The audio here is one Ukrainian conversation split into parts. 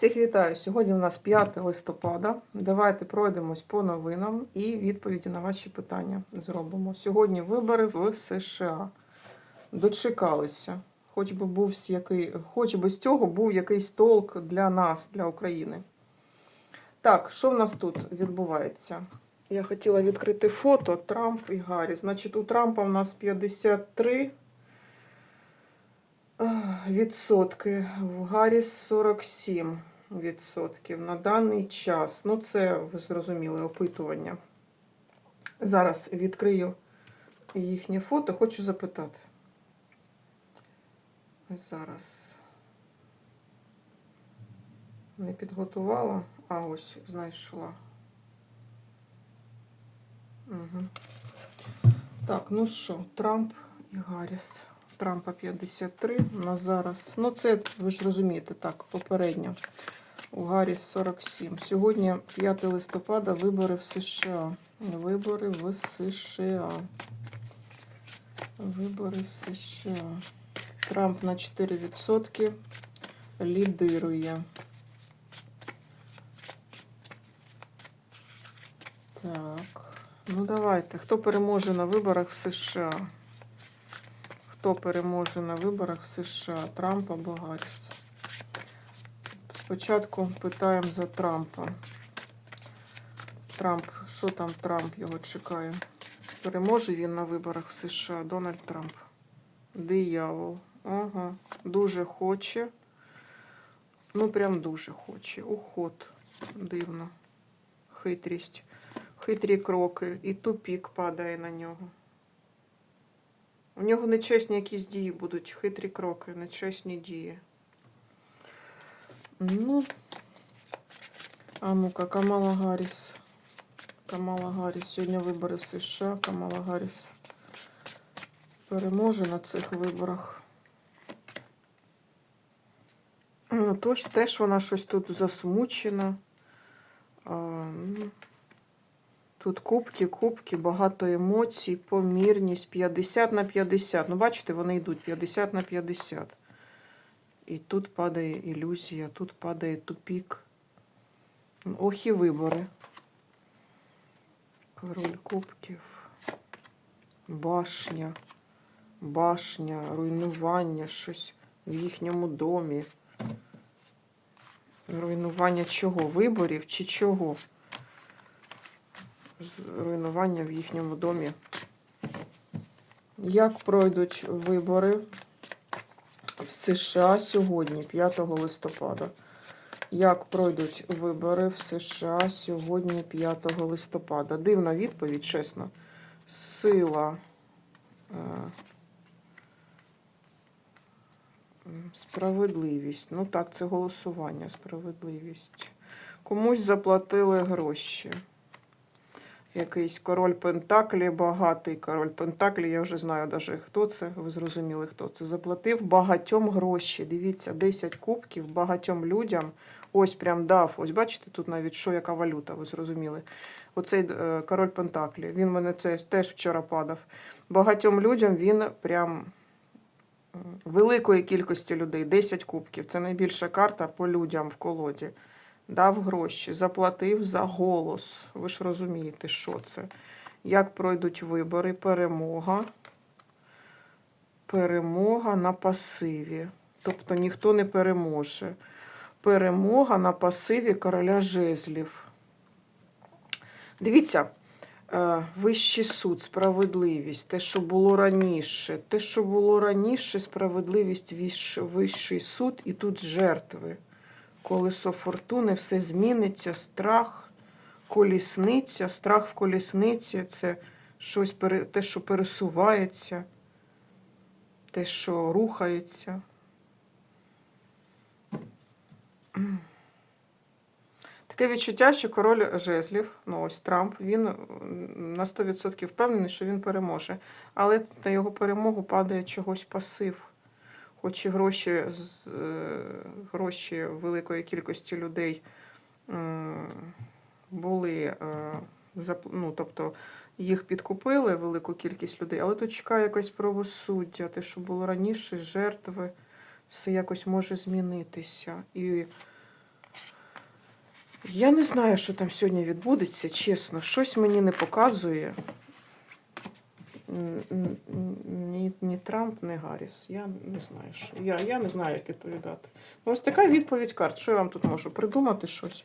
Всіх вітаю! Сьогодні у нас 5 листопада. Давайте пройдемось по новинам і відповіді на ваші питання зробимо. Сьогодні вибори в США. Дочекалися. Хоч би був який, хоч би з цього був якийсь толк для нас, для України. Так, що в нас тут відбувається? Я хотіла відкрити фото Трамп і Гаррі. Значить, у Трампа у нас 53 відсотки, в Гарріс 47 відсотків на даний час. Ну, це ви зрозуміли опитування. Зараз відкрию їхнє фото. Хочу запитати. Зараз. Не підготувала, а ось знайшла. Угу. Так, ну що, Трамп і Гарріс. Трампа 53, на зараз. Ну, це, ви ж розумієте, так, попередньо. У Гарріс 47. Сьогодні 5 листопада, вибори в США. Вибори в США. Вибори в США. Трамп на 4% лідирує. Так. Ну, давайте. Хто переможе на виборах в США? Хто переможе на виборах в США? Трамп або Гарріс? Спочатку питаємо за Трампа. Трамп, що там Трамп його чекає? Переможе він на виборах в США? Дональд Трамп. Диявол. Ага. Дуже хоче. Ну, прям дуже хоче. Уход. Дивно. Хитрість. Хитрі кроки. І тупік падає на нього. У нього нечесні якісь дії будуть, хитрі кроки, нечесні дії. Ну, а ну-ка, Камала Гарріс. Камала Гарріс. Сьогодні вибори в США. Камала Гарріс переможе на цих виборах. Ну, тож теж вона щось тут засмучена. А, ну, Тут кубки, кубки, багато емоцій, помірність 50 на 50. Ну, бачите, вони йдуть 50 на 50. І тут падає ілюзія, тут падає тупік. Ох і вибори. Король кубків. Башня. Башня, руйнування, щось в їхньому домі. Руйнування чого? Виборів чи чого? Руйнування в їхньому домі. Як пройдуть вибори в США сьогодні, 5 листопада? Як пройдуть вибори в США сьогодні, 5 листопада? Дивна відповідь, чесно. Сила. Справедливість. Ну так, це голосування, справедливість. Комусь заплатили гроші. Якийсь король Пентаклі, багатий король Пентаклі, я вже знаю даже хто це, ви зрозуміли, хто це. Заплатив багатьом гроші. Дивіться, 10 кубків багатьом людям. Ось прям дав. Ось бачите, тут навіть що, яка валюта, ви зрозуміли. Оцей е, король Пентаклі. Він мене це теж вчора падав. Багатьом людям він прям великої кількості людей, 10 кубків. Це найбільша карта по людям в колоді дав гроші, заплатив за голос. Ви ж розумієте, що це? Як пройдуть вибори, перемога. Перемога на пасиві. Тобто ніхто не переможе. Перемога на пасиві короля жезлів. Дивіться, е, вищий суд, справедливість, те, що було раніше. Те, що було раніше, справедливість, вищий суд і тут жертви колесо фортуни, все зміниться, страх, колісниця, страх в колісниці це щось, те, що пересувається, те, що рухається. Таке відчуття, що король жезлів, ну ось Трамп, він на 100% впевнений, що він переможе. Але на його перемогу падає чогось пасив. Хоч і гроші е, гроші великої кількості людей були, е, ну, тобто їх підкупили велику кількість людей, але тут чекає якесь правосуддя, те, що було раніше, жертви, все якось може змінитися. І Я не знаю, що там сьогодні відбудеться, чесно. Щось мені не показує. Ні, ні Трамп, ні Гарріс. Я не знаю, що. Я, я не знаю, як відповідати. Ну, ось така відповідь карт. Що я вам тут можу? Придумати щось?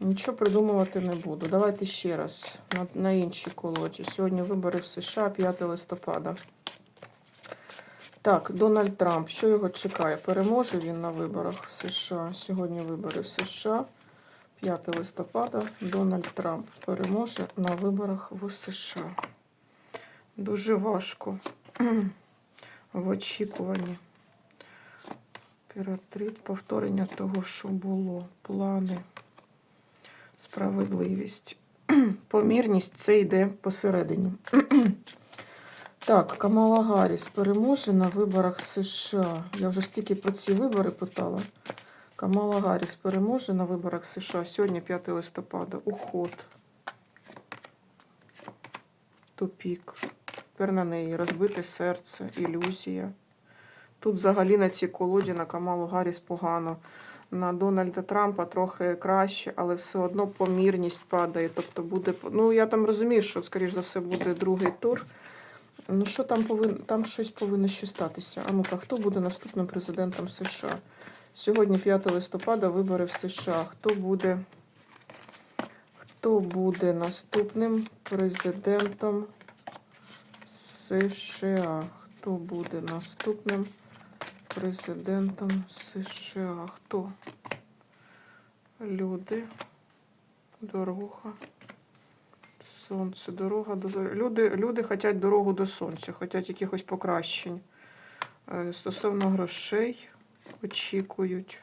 Нічого придумувати не буду. Давайте ще раз на, на іншій колоді. Сьогодні вибори в США 5 листопада. Так, Дональд Трамп. Що його чекає? Переможе він на виборах в США. Сьогодні вибори в США. 5 листопада. Дональд Трамп переможе на виборах в США. Дуже важко в очікуванні. Піратрить повторення того, що було. Плани, справедливість. Помірність це йде посередині. Так, Камала Гарріс переможе на виборах США. Я вже стільки про ці вибори питала. Камала Гарріс переможе на виборах США. Сьогодні 5 листопада. Уход. Тупік. Тепер на неї розбите серце, ілюзія. Тут взагалі на цій колоді на Камалу Гарріс погано. На Дональда Трампа трохи краще, але все одно помірність падає. Тобто буде. Ну, я там розумію, що, скоріш за все, буде другий тур. Ну, що там повинно, там щось повинно ще статися. А ну-ка, хто буде наступним президентом США? Сьогодні 5 листопада вибори в США. Хто буде, хто буде наступним президентом США? Хто буде наступним президентом США? Хто? Люди. Дорога. Сонце, дорога до. Люди, люди хочуть дорогу до сонця, хочуть якихось покращень. Е, Стосовно грошей очікують.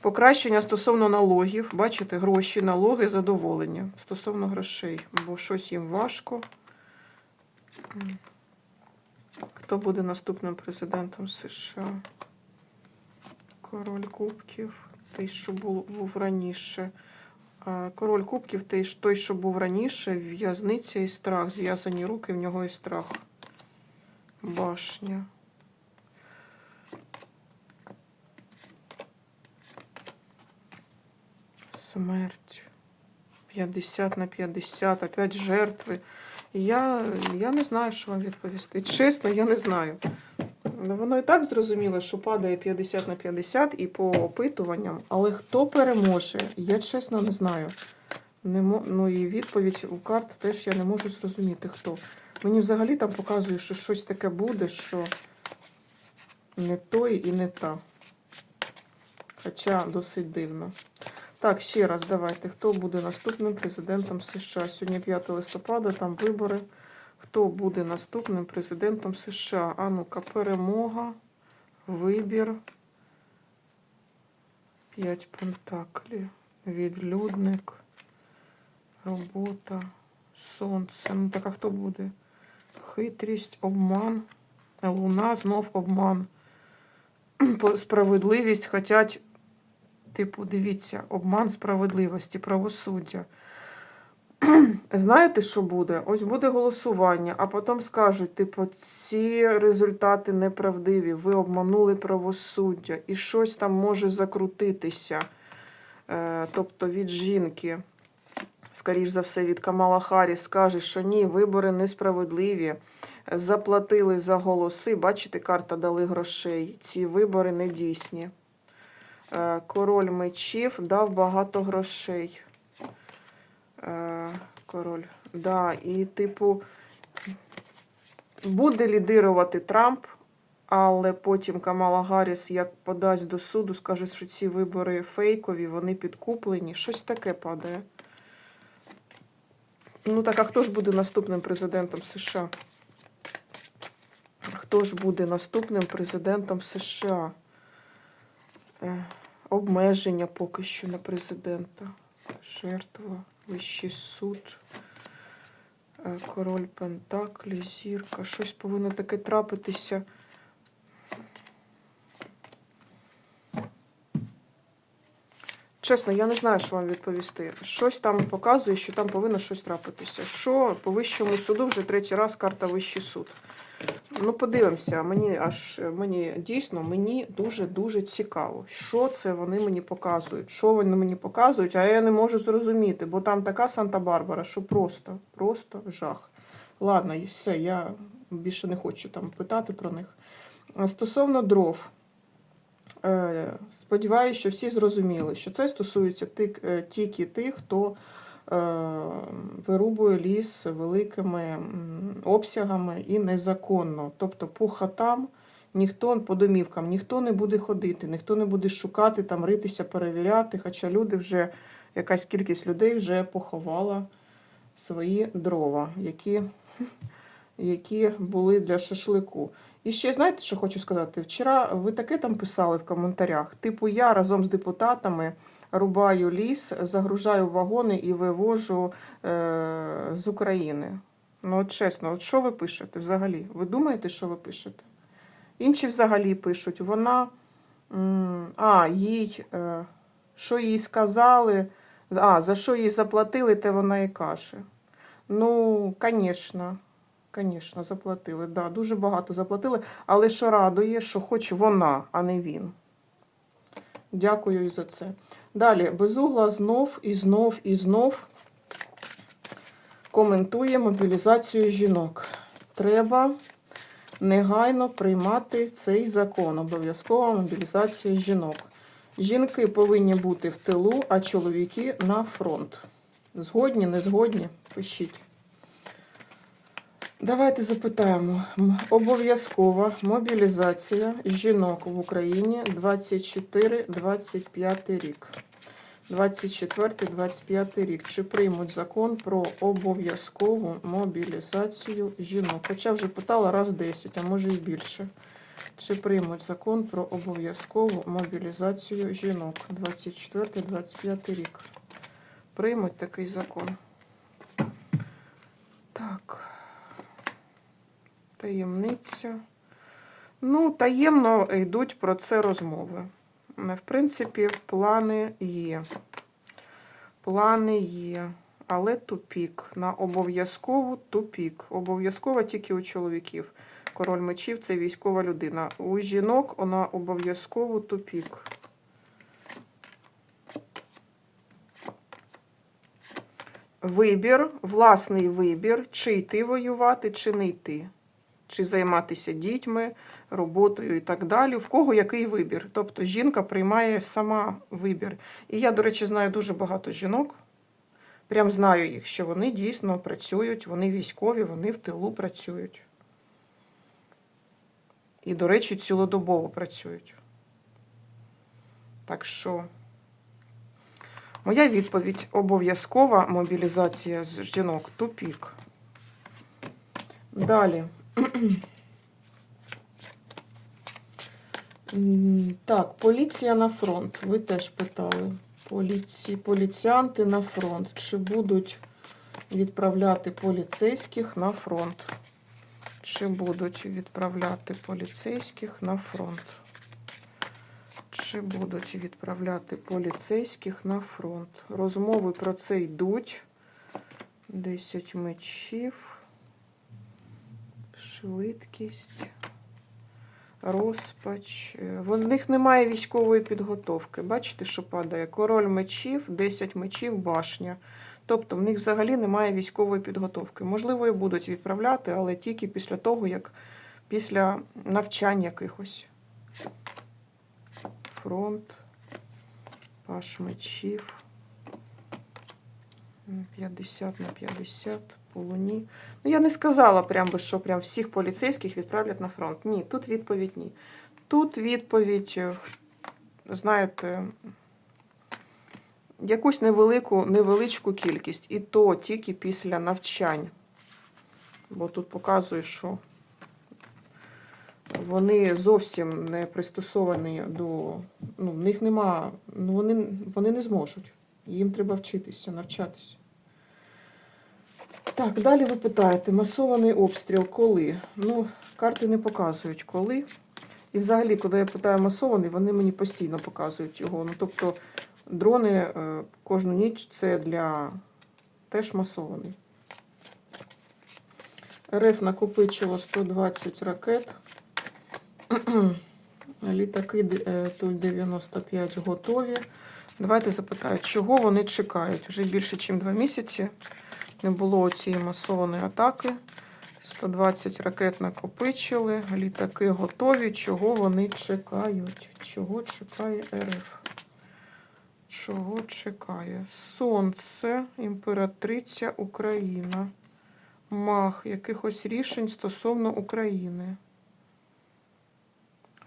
Покращення стосовно налогів. Бачите, гроші, налоги, задоволення. Стосовно грошей, бо щось їм важко. Хто буде наступним президентом США? Король Кубків. Той, що був, раніше. Король Кубків, той, що був раніше, в'язниця і страх. Зв'язані руки, в нього і страх. Башня. Смерть. 50 на 50, опять жертви. Я, я не знаю, що вам відповісти. Чесно, я не знаю. Ну, Воно і так зрозуміло, що падає 50 на 50 і по опитуванням, але хто переможе, я чесно не знаю. Не. Ну і відповідь у карт теж я не можу зрозуміти, хто. Мені взагалі там показує, що щось таке буде, що не той і не та. Хоча досить дивно. Так, ще раз давайте. Хто буде наступним президентом США? Сьогодні 5 листопада, там вибори. Хто буде наступним президентом США? А ну-ка, перемога, вибір. П'ять пентаклів. Відлюдник. Робота. Сонце. Ну так а хто буде? Хитрість, обман. Луна, знов обман. Справедливість хотять, типу, дивіться, обман справедливості, правосуддя. Знаєте, що буде? Ось буде голосування, а потім скажуть, типу, ці результати неправдиві, ви обманули правосуддя, і щось там може закрутитися. Е, тобто від жінки, скоріш за все, від Камала Харріс скаже, що ні, вибори несправедливі, заплатили за голоси. Бачите, карта дали грошей. Ці вибори не дійсні. Е, Король мечів дав багато грошей. Е, Король. Да, і, типу, буде лідирувати Трамп, але потім Камала Гарріс як подасть до суду, скаже, що ці вибори фейкові, вони підкуплені. Щось таке падає. Ну так, а хто ж буде наступним президентом США? Хто ж буде наступним президентом США? Обмеження поки що на президента. Жертва, вищий суд, е, король Пентаклі, зірка. Щось повинно таке трапитися. Чесно, я не знаю, що вам відповісти. Щось там показує, що там повинно щось трапитися. Що по вищому суду вже третій раз карта Вищий суд. Ну, подивимося, мені аж мені дійсно мені дуже-дуже цікаво, що це вони мені показують. Що вони мені показують, а я не можу зрозуміти, бо там така Санта-Барбара, що просто, просто жах. Ладно, і все, я більше не хочу там питати про них. Стосовно дров, е, сподіваюся, що всі зрозуміли, що це стосується е, тільки тих, хто вирубує ліс великими обсягами і незаконно. Тобто по хатам ніхто по домівкам ніхто не буде ходити, ніхто не буде шукати, там ритися, перевіряти. Хоча люди вже, якась кількість людей вже поховала свої дрова, які, які були для шашлику. І ще знаєте, що хочу сказати? Вчора ви таке там писали в коментарях. Типу, я разом з депутатами рубаю ліс, загружаю вагони і вивожу е, з України. Ну, от чесно, от що ви пишете взагалі? Ви думаєте, що ви пишете? Інші взагалі пишуть, вона. А, їй. Е, що їй сказали? А, за що їй заплатили, те вона і каже. Ну, звісно. Звісно, заплатили. Да, дуже багато заплатили. Але що радує, що хоч вона, а не він. Дякую і за це. Далі, безугла знов і знов і знов коментує мобілізацію жінок. Треба негайно приймати цей закон. Обов'язкова мобілізація жінок. Жінки повинні бути в тилу, а чоловіки на фронт. Згодні, не згодні? Пишіть. Давайте запитаємо. Обов'язкова мобілізація жінок в Україні 24-25 рік. 24-25 рік. Чи приймуть закон про обов'язкову мобілізацію жінок? Хоча вже питала раз 10, а може і більше. Чи приймуть закон про обов'язкову мобілізацію жінок 24-25 рік? Приймуть такий закон. Так. Таємниця. Ну, таємно йдуть про це розмови. В принципі, плани є. Плани є. Але тупік. На обов'язкову тупік. Обов'язково тільки у чоловіків. Король мечів це військова людина. У жінок вона обов'язково тупік. Вибір, власний вибір, чи йти воювати, чи не йти. Чи займатися дітьми, роботою і так далі. В кого який вибір. Тобто жінка приймає сама вибір. І я, до речі, знаю дуже багато жінок. Прям знаю їх, що вони дійсно працюють, вони військові, вони в тилу працюють. І, до речі, цілодобово працюють. Так що, моя відповідь обов'язкова мобілізація з жінок тупік. Далі. Так, поліція на фронт. Ви теж питали. Поліці... Поліціянти на фронт. Чи будуть відправляти поліцейських на фронт? Чи будуть відправляти поліцейських на фронт? Чи будуть відправляти поліцейських на фронт? Розмови про це йдуть. 10 мечів. Швидкість. Розпач. Е, В них немає військової підготовки. Бачите, що падає? Король мечів, 10 мечів, башня. Тобто в них взагалі немає військової підготовки. Можливо, і будуть відправляти, але тільки після того, як після навчань якихось. Фронт, паш мечів. 50 на 50 по луні. Ну, я не сказала прям що прям всіх поліцейських відправлять на фронт. Ні, тут відповідь ні. Тут відповідь, е, знаєте, якусь невелику, невеличку кількість. І то тільки після навчань. Бо тут показує, що вони зовсім не пристосовані до. Ну, в них нема. Ну, вони, вони не зможуть. Їм треба вчитися, навчатися. Так, далі ви питаєте, масований обстріл коли? Ну, карти не показують коли. І взагалі, коли я питаю масований, вони мені постійно показують його. Ну, тобто, дрони е, кожну ніч це для теж масований. РФ накопичило 120 ракет. Літаки е, Туль-95 готові. Давайте запитаю, чого вони чекають? Вже більше, ніж два місяці не було цієї масованої атаки. 120 ракет накопичили, літаки готові. Чого вони чекають? Чого чекає РФ? Чого чекає? Сонце, імператриця Україна. Мах якихось рішень стосовно України.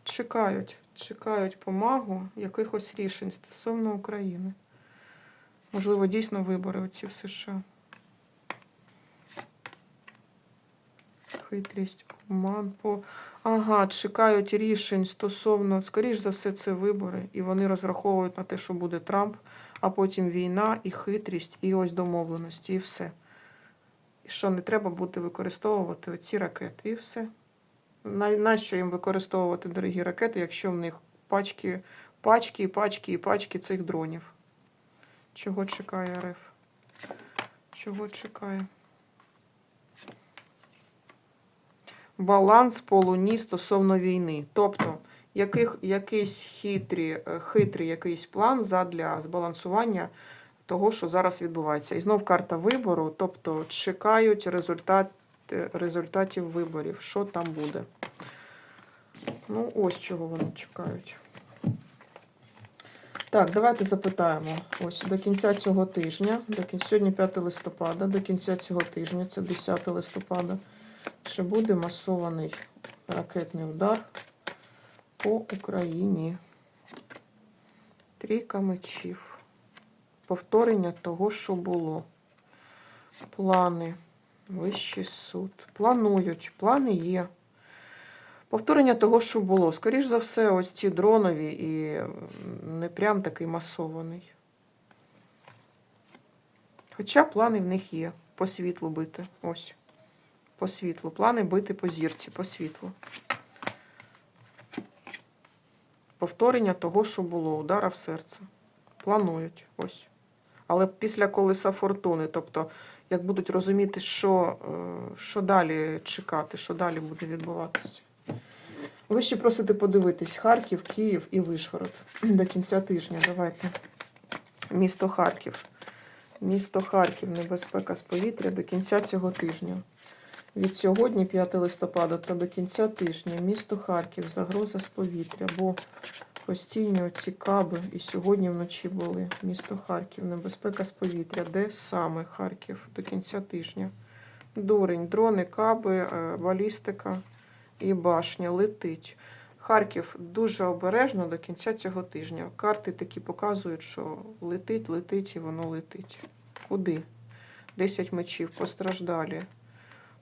Чекають, чекають помагу якихось рішень стосовно України. Можливо, дійсно вибори оці в США. Хитрість, обман по. Ага, чекають рішень стосовно, скоріш за все, це вибори, і вони розраховують на те, що буде Трамп, а потім війна, і хитрість, і ось домовленості, і все. І що не треба буде використовувати оці ракети, і все. На- Нащо їм використовувати дорогі ракети, якщо в них пачки, пачки, пачки і пачки цих дронів? Чого чекає РФ? Чого чекає? Баланс по луні стосовно війни. Тобто, яких, якийсь хитрі, е, хитрий якийсь план задля збалансування того, що зараз відбувається. І знов карта вибору, тобто чекають результат, е, результатів виборів. Що там буде? Ну, ось чого вони чекають. Так, давайте запитаємо. Ось до кінця цього тижня, до кінця, сьогодні 5 листопада, до кінця цього тижня, це 10 листопада, чи буде масований ракетний удар по Україні? Трійка мечів. Повторення того, що було. Плани. Вищий суд. Планують. Плани є. Повторення того, що було. Скоріш за все, ось ці дронові і не прям такий масований. Хоча плани в них є. По світлу бити. Ось. По світлу. Плани бити по зірці, по світлу. Повторення того, що було. Удара в серце. Планують. Ось. Але після колеса фортуни. Тобто, як будуть розуміти, що, е, що далі чекати, що далі буде відбуватися. Ви ще просите подивитись Харків, Київ і Вишгород до кінця тижня. Давайте. Місто Харків. Місто Харків, небезпека з повітря до кінця цього тижня. Від сьогодні, 5 листопада, та до кінця тижня. Місто Харків, загроза з повітря, бо постійні оці каби і сьогодні вночі були. Місто Харків, небезпека з повітря. Де саме Харків до кінця тижня? Дурень, дрони, каби, е, балістика і башня летить. Харків дуже обережно до кінця цього тижня. Карти такі показують, що летить, летить і воно летить. Куди? 10 мечів, постраждалі.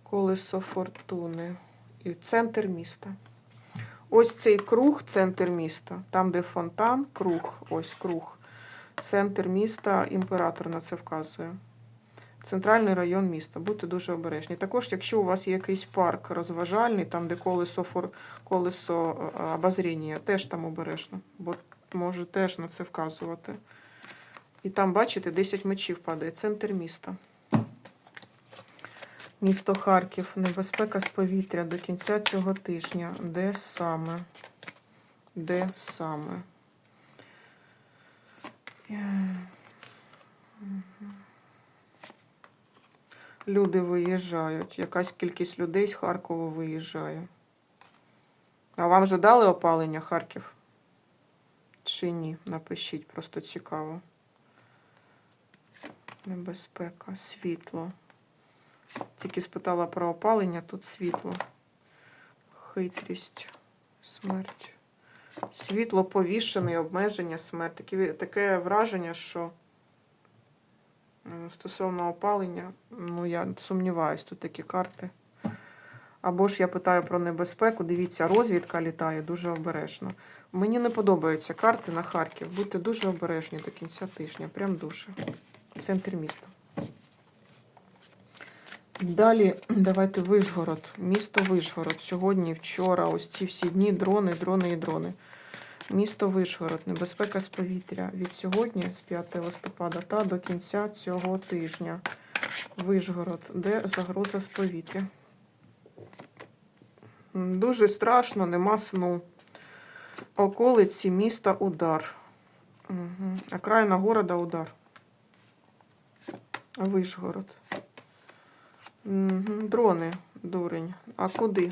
Колесо фортуни. І центр міста. Ось цей круг, центр міста. Там, де фонтан, круг, ось круг. Центр міста, імператор на це вказує. Центральний район міста. Будьте дуже обережні. Також, якщо у вас є якийсь парк розважальний, там, де колесо, фор... колесо е, обозріння, теж там обережно, бо може теж на це вказувати. І там, бачите, 10 мечів падає. Центр міста. Місто Харків. Небезпека з повітря до кінця цього тижня. Де саме? Де саме? Люди виїжджають. Якась кількість людей з Харкова виїжджає. А вам вже дали опалення Харків? Чи ні? Напишіть, просто цікаво. Небезпека, світло. Тільки спитала про опалення, тут світло. Хитрість, смерть. Світло повішене, обмеження, смерть. Таке, таке враження, що стосовно опалення, ну я сумніваюсь, тут такі карти. Або ж я питаю про небезпеку. Дивіться, розвідка літає дуже обережно. Мені не подобаються карти на Харків. Будьте дуже обережні до кінця тижня. Прям дуже. Центр міста. Далі давайте Вишгород. Місто Вишгород. Сьогодні, вчора, ось ці всі дні дрони, дрони і дрони. Місто Вишгород. Небезпека з повітря. Від сьогодні, з 5 листопада, та до кінця цього тижня. Вишгород. Де загроза з повітря? Дуже страшно, нема сну. Околиці міста удар. Угу. Окраїна города удар. Вишгород. Дрони, дурень. А куди?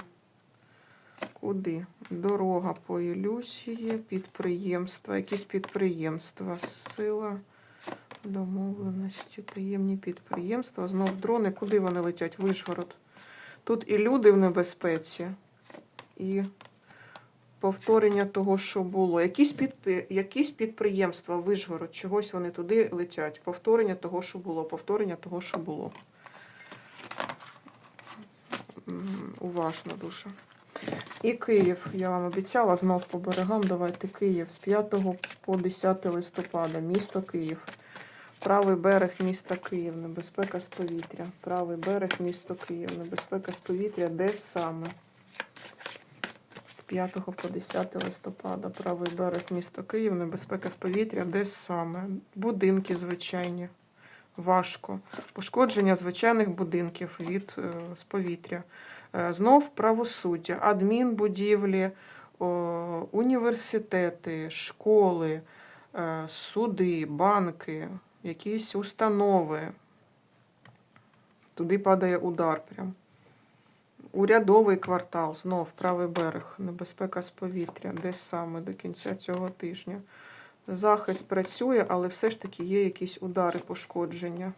Куди? Дорога по ілюзії, підприємства. Якісь підприємства. Сила, домовленості, таємні підприємства. Знов дрони. Куди вони летять? Вишгород. Тут і люди в небезпеці, і повторення того, що було. Якісь, підпи... Якісь підприємства, Вишгород, чогось вони туди летять. Повторення того, що було. Повторення того, що було. Уважно дуже. І Київ, я вам обіцяла знов по берегам. Давайте Київ з 5 по 10 листопада. Місто Київ. Правий берег міста Київ. Небезпека з повітря. Правий берег місто Київ. Небезпека з повітря. Де саме? З 5 по 10 листопада. Правий берег міста Київ. Небезпека з повітря. Де саме? Будинки звичайні. Важко. Пошкодження звичайних будинків від е, з повітря. Е, Знов правосуддя, адмінбудівлі, університети, школи, е, суди, банки, якісь установи. Туди падає удар прям. Урядовий квартал, знов правий берег, небезпека з повітря, десь саме до кінця цього тижня. Захист працює, але все ж таки є якісь удари пошкодження.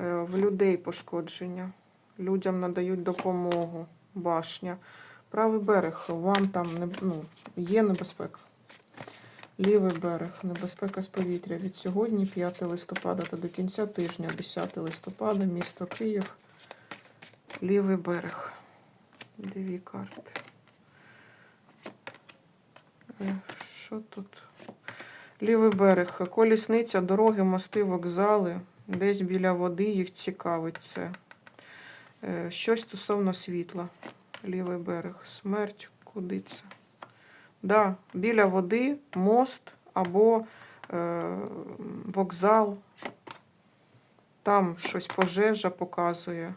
Е, В людей пошкодження. Людям надають допомогу. Башня. Правий берег, вам там не, ну, є небезпека. Лівий берег, небезпека з повітря від сьогодні, 5 листопада та до кінця тижня, 10 листопада, місто Київ. Лівий берег. Дві карти. Е, Що тут? Лівий берег, колісниця, дороги, мости, вокзали. Десь біля води їх цікавить це. Е, Щось стосовно світла. Лівий берег. Смерть. Куди це? Да, біля води, мост або е, вокзал. Там щось пожежа показує.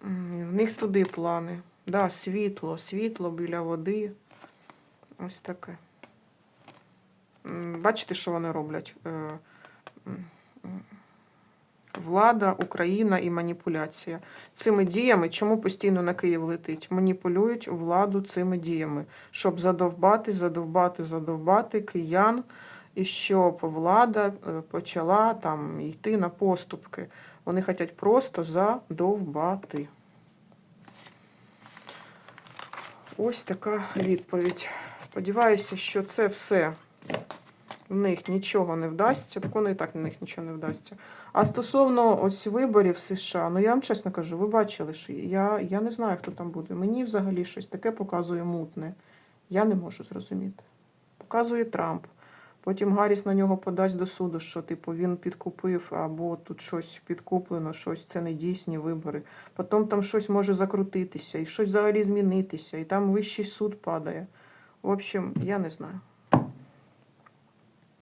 В них туди плани. Да, світло, світло біля води. Ось таке. Бачите, що вони роблять? Е, Влада, Україна і маніпуляція. Цими діями, чому постійно на Київ летить? Маніпулюють владу цими діями, щоб задовбати, задовбати, задовбати киян, і щоб влада е, почала там йти на поступки. Вони хочуть просто задовбати. Ось така відповідь. Сподіваюся, що це все в них нічого не вдасться. Так воно і так на них нічого не вдасться. А стосовно ось виборів в США, ну я вам чесно кажу, ви бачили, що я, я не знаю, хто там буде. Мені взагалі щось таке показує мутне. Я не можу зрозуміти. Показує Трамп. Потім Гарріс на нього подасть до суду, що типу він підкупив, або тут щось підкуплено, щось це не дійсні вибори. Потім там щось може закрутитися, і щось взагалі змінитися, і там вищий суд падає. В общем, я не знаю.